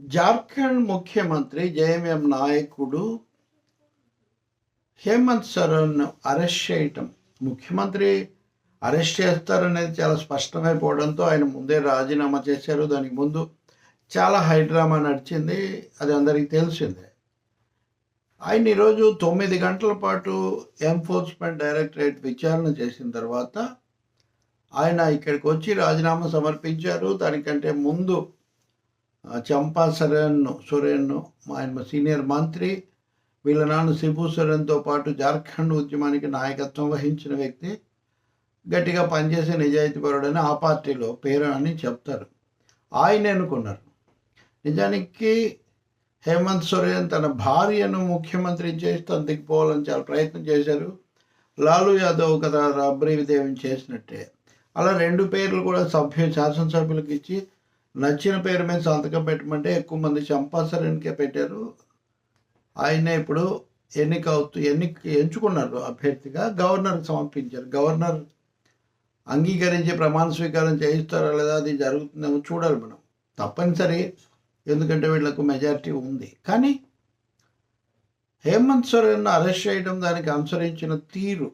జార్ఖండ్ ముఖ్యమంత్రి జేఎంఎం నాయకుడు హేమంత్ సోరెన్ అరెస్ట్ చేయటం. ముఖ్యమంత్రి అరెస్ట్ చేస్తారనేది చాలా స్పష్టమైపోవడంతో ఆయన ముందే రాజీనామా చేశారు. దానికి ముందు చాలా హైడ్రామా నడిచింది. అది అందరికీ తెలిసిందే. ఆయన ఈరోజు తొమ్మిది గంటల పాటు ఎన్ఫోర్స్మెంట్ డైరెక్టరేట్ విచారణ చేసిన తర్వాత ఆయన ఇక్కడికి వచ్చి రాజీనామా సమర్పించారు. దానికంటే ముందు చంపా సరేన్ను సోరెన్ను ఆయన సీనియర్ మంత్రి వీళ్ళ నాన్న శిబు సోరెన్తో పాటు జార్ఖండ్ ఉద్యమానికి నాయకత్వం వహించిన వ్యక్తి గట్టిగా పనిచేసే నిజాయితీపరుడని ఆ పార్టీలో పేరు అని చెప్తారు. ఆయన ఎన్నుకున్నారు. నిజానికి హేమంత్ సురేన్ తన భార్యను ముఖ్యమంత్రి చేసి తందుకు పోవాలని చాలా ప్రయత్నం చేశారు. లాలూ యాదవ్ కదా రాబ్రీ దేవిని చేసినట్టే. అలా రెండు పేర్లు కూడా సభ్యు శాసనసభ్యులకు ఇచ్చి నచ్చిన పేరు మీద సంతకం పెట్టమంటే ఎక్కువ మంది చంపాసరన్కే పెట్టారు. ఆయనే ఇప్పుడు ఎన్నిక అవుతూ ఎన్ని ఎంచుకున్నారు అభ్యర్థిగా. గవర్నర్కి సమర్పించారు. గవర్నర్ అంగీకరించి ప్రమాణ స్వీకారం చేయిస్తారా లేదా అది జరుగుతుందేమో చూడాలి మనం. తప్పనిసరి ఎందుకంటే వీళ్ళకు మెజారిటీ ఉంది. కానీ హేమంత్ సోరెన్ను అరెస్ట్ చేయడం దానికి అనుసరించిన తీరు.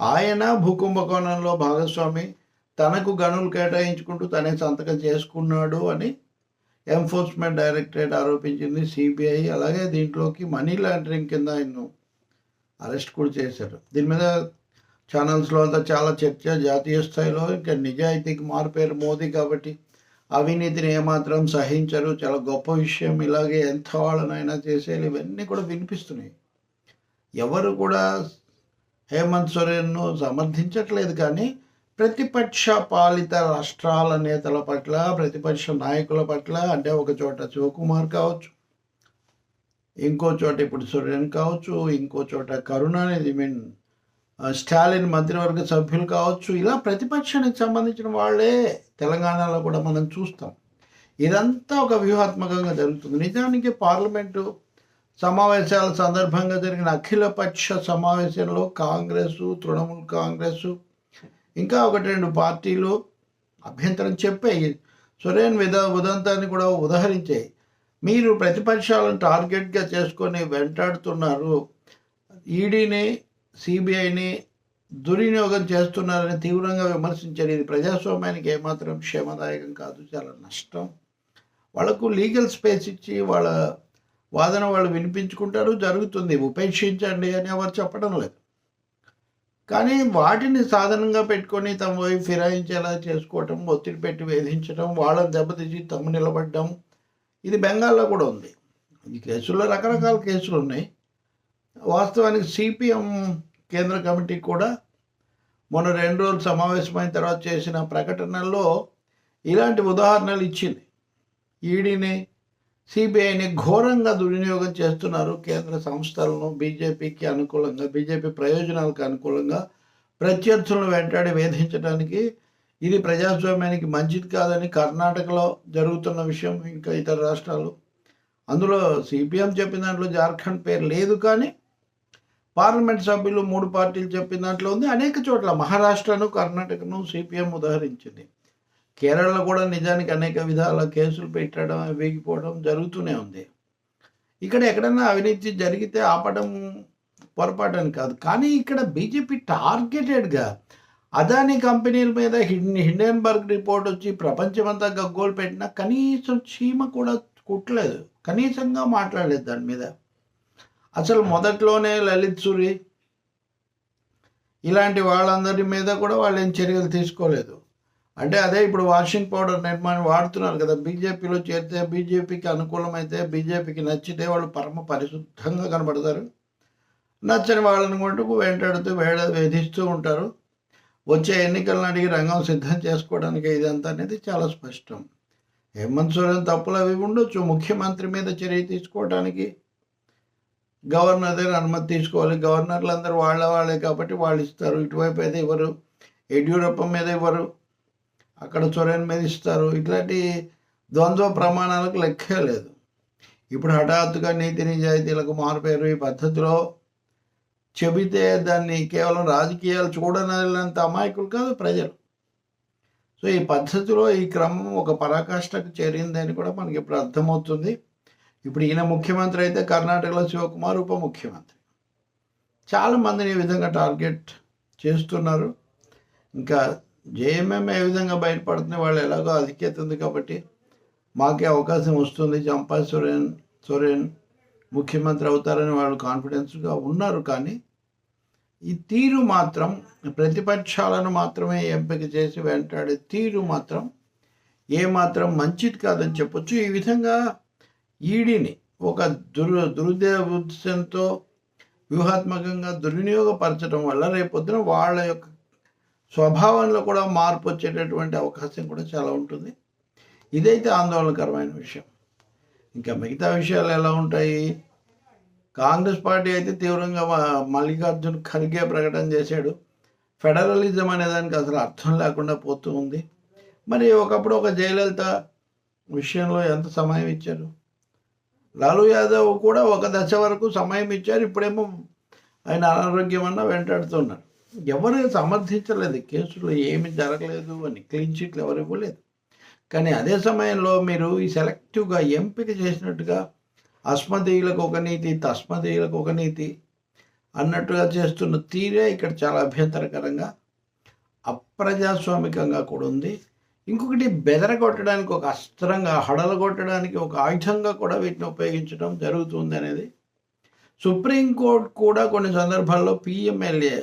ఆయన భూకుంభకోణంలో భాగస్వామి తనకు గనులు కేటాయించుకుంటూ తనే సంతకం చేసుకున్నాడు అని ఎన్ఫోర్స్మెంట్ డైరెక్టరేట్ ఆరోపించింది సిబిఐ అలాగే దీంట్లోకి మనీ లాండరింగ్ కింద ఆయన అరెస్ట్ కూడా చేశారు. దీని మీద ఛానల్స్లో అంతా చాలా చర్చ జాతీయ స్థాయిలో ఇంకా నిజాయితీకి మారిపోయారు మోదీ కాబట్టి అవినీతిని ఏమాత్రం సహించరు. చాలా గొప్ప విషయం. ఇలాగే ఎంత వాళ్ళనైనా చేసేయాలి. ఇవన్నీ కూడా వినిపిస్తున్నాయి. ఎవరు కూడా హేమంత్ సోరెన్ను సమర్థించట్లేదు కానీ ప్రతిపక్ష పాలిత రాష్ట్రాల నేతల పట్ల ప్రతిపక్ష నాయకుల పట్ల అంటే ఒక చోట శివకుమార్ కావచ్చు ఇంకో చోట ఇప్పుడు సురేన్ కావచ్చు ఇంకో చోట కరుణానిధి మీన్ స్టాలిన్ మంత్రివర్గ సభ్యులు కావచ్చు ఇలా ప్రతిపక్షానికి సంబంధించిన వాళ్ళే తెలంగాణలో కూడా మనం చూస్తాం. ఇదంతా ఒక వ్యూహాత్మకంగా జరుగుతుంది. నిజానికి పార్లమెంటు సమావేశాల సందర్భంగా జరిగిన అఖిలపక్ష సమావేశంలో కాంగ్రెస్ తృణమూల్ కాంగ్రెస్ ఇంకా ఒకటి రెండు పార్టీలు అభ్యంతరం చెప్పాయి. సురేన్ విధ ఉదంతాన్ని కూడా ఉదహరించాయి. మీరు ప్రతిపక్షాలను టార్గెట్గా చేసుకొని వెంటాడుతున్నారు. ఈడీని సిబిఐని దుర్వినియోగం చేస్తున్నారని తీవ్రంగా విమర్శించారు. ఇది ప్రజాస్వామ్యానికి ఏమాత్రం క్షేమదాయకం కాదు. చాలా నష్టం. వాళ్ళకు లీగల్ స్పేస్ ఇచ్చి వాళ్ళ వాదన వాళ్ళు వినిపించుకుంటారు. జరుగుతుంది. ఉపేక్షించండి అని ఎవరు చెప్పడం లేదు. కానీ వాటిని సాధనంగా పెట్టుకొని తమ వైపు ఫిరాయించేలా చేసుకోవటం ఒత్తిడి పెట్టి వేధించడం వాళ్ళని దెబ్బతీసి తమ్ము నిలబడడం ఇది బెంగాల్లో కూడా ఉంది. ఈ కేసుల్లో రకరకాల కేసులు ఉన్నాయి. వాస్తవానికి సిపిఎం కేంద్ర కమిటీ కూడా మొన్న రెండు రోజులు సమావేశమైన తర్వాత చేసిన ప్రకటనల్లో ఇలాంటి ఉదాహరణలు ఇచ్చింది. ఈడీని సిబిఐని ఘోరంగా దుర్వినియోగం చేస్తున్నారు కేంద్ర సంస్థలను బీజేపీకి అనుకూలంగా బీజేపీ ప్రయోజనాలకు అనుకూలంగా. ప్రత్యర్థులను వెంటాడి వేధించడానికి ఇది ప్రజాస్వామ్యానికి మంచిది కాదని కర్ణాటకలో జరుగుతున్న విషయం ఇంకా ఇతర రాష్ట్రాలు అందులో సిపిఎం చెప్పిన దాంట్లో జార్ఖండ్ పేరు లేదు కానీ పార్లమెంట్ సభ్యులు మూడు పార్టీలు చెప్పిన దాంట్లో ఉంది. అనేక చోట్ల మహారాష్ట్రను కర్ణాటకను సిపిఎం ఉదాహరించింది. కేరళలో కూడా నిజానికి అనేక విధాల కేసులు పెట్టడం వేగిపోవడం జరుగుతూనే ఉంది. ఇక్కడ ఎక్కడైనా అవినీతి జరిగితే ఆపడం పొరపాటని కాదు. కానీ ఇక్కడ బీజేపీ టార్గెటెడ్గా అదానీ కంపెనీల మీద హిన్ హిండెన్బర్గ్ రిపోర్ట్ వచ్చి ప్రపంచమంతా గగ్గోలు పెట్టినా కనీసం చీమ కూడా కుట్టలేదు. కనీసంగా మాట్లాడలేదు దాని మీద. అసలు మొదట్లోనే లలిత్ సూరి ఇలాంటి వాళ్ళందరి మీద కూడా వాళ్ళు ఏం చర్యలు తీసుకోలేదు. అంటే అదే ఇప్పుడు వాషింగ్ పౌడర్ నిర్మాణం వాడుతున్నారు కదా. బీజేపీలో చేరితే బీజేపీకి అనుకూలమైతే బీజేపీకి నచ్చితే వాళ్ళు పరమ పరిశుద్ధంగా కనబడతారు. నచ్చని వాళ్ళని కొంటూ వెంటాడుతూ వేడ వేధిస్తూ ఉంటారు. వచ్చే ఎన్నికలను అడిగి రంగం సిద్ధం చేసుకోవడానికి ఇదంతా అనేది చాలా స్పష్టం. హేమంత్ సోరెన్ తప్పులు అవి ఉండొచ్చు. ముఖ్యమంత్రి మీద చర్య తీసుకోవడానికి గవర్నర్ దగ్గర అనుమతి తీసుకోవాలి. గవర్నర్లు అందరూ వాళ్ళ వాళ్ళే కాబట్టి వాళ్ళు ఇస్తారు. ఇటువైపు అయితే ఇవ్వరు యడ్యూరప్ప మీద ఇవ్వరు అక్కడ చొరేన్ మీద ఇస్తారు. ఇట్లాంటి ద్వంద్వ ప్రమాణాలకు లెక్కే లేదు. ఇప్పుడు హఠాత్తుగా నీతి నిజాయితీలకు మారిపోయారు ఈ పద్ధతిలో చెబితే దాన్ని కేవలం రాజకీయాలు చూడనంత అమాయకులు కాదు ప్రజలు. సో ఈ పద్ధతిలో ఈ క్రమం ఒక పరాకాష్ఠకు చేరిందని కూడా మనకి ఇప్పుడు అర్థమవుతుంది. ఇప్పుడు ఈయన ముఖ్యమంత్రి అయితే కర్ణాటకలో శివకుమార్ ఉప ముఖ్యమంత్రి. చాలా మందిని ఈ విధంగా టార్గెట్ చేస్తున్నారు. ఇంకా జేఎంఎం ఏ విధంగా బయటపడుతుంది వాళ్ళు ఎలాగో అధిక్యత ఉంది కాబట్టి మాకే అవకాశం వస్తుంది. చంపా సోరెన్ సోరెన్ ముఖ్యమంత్రి అవుతారని వాళ్ళు కాన్ఫిడెన్స్గా ఉన్నారు కానీ ఈ తీరు మాత్రం ప్రతిపక్షాలను మాత్రమే ఎంపిక చేసి వెంటాడే తీరు మాత్రం ఏమాత్రం మంచిది కాదని చెప్పొచ్చు. ఈ విధంగా ఈడీని ఒక దుర్ దురుద్దేశంతో వ్యూహాత్మకంగా దుర్వినియోగపరచడం వల్ల రేపొద్దున వాళ్ళ యొక్క స్వభావంలో కూడా మార్పు వచ్చేటటువంటి అవకాశం కూడా చాలా ఉంటుంది. ఇదైతే ఆందోళనకరమైన విషయం. ఇంకా మిగతా విషయాలు ఎలా ఉంటాయి? కాంగ్రెస్ పార్టీ అయితే తీవ్రంగా మల్లికార్జున్ ఖర్గే ప్రకటన చేశాడు. ఫెడరలిజం అనే దానికి అసలు అర్థం లేకుండా పోతూ ఉంది. మరి ఒకప్పుడు ఒక జయలలిత విషయంలో ఎంత సమయం ఇచ్చారు? లాలూ యాదవ్ కూడా ఒక దశ వరకు సమయం ఇచ్చారు. ఇప్పుడేమో ఆయన అనారోగ్యం అన్న వెంటాడుతున్నారు ఎవరు సమర్థించలేదు కేసులో ఏమి జరగలేదు అని క్లీన్ చీట్లు ఎవరు ఇవ్వలేదు. కానీ అదే సమయంలో మీరు ఈ సెలెక్టివ్గా ఎంపిక చేసినట్టుగా అస్మదేయులకు ఒక నీతి తస్మదేయులకు ఒక నీతి అన్నట్టుగా చేస్తున్న తీరే ఇక్కడ చాలా అభ్యంతరకరంగా అప్రజాస్వామికంగా కూడా ఉంది. ఇంకొకటి బెదరగొట్టడానికి ఒక అస్త్రంగా హడలగొట్టడానికి ఒక ఆయుధంగా కూడా వీటిని ఉపయోగించడం జరుగుతుంది అనేది సుప్రీంకోర్టు కూడా కొన్ని సందర్భాల్లో PMLA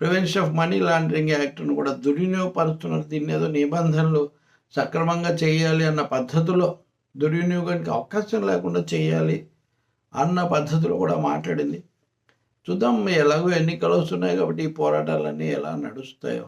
prevention of money laundering యాక్ట్ను కూడా దుర్వినియోగపరుస్తున్నారు. దీన్ని ఏదో నిబంధనలు సక్రమంగా చేయాలి అన్న పద్ధతిలో దుర్వినియోగానికి అవకాశం లేకుండా చేయాలి అన్న పద్ధతిలో కూడా మాట్లాడింది. చూద్దాం ఎలాగో ఎన్నికలు వస్తున్నాయి కాబట్టి ఈ పోరాటాలన్నీ ఎలా నడుస్తాయో.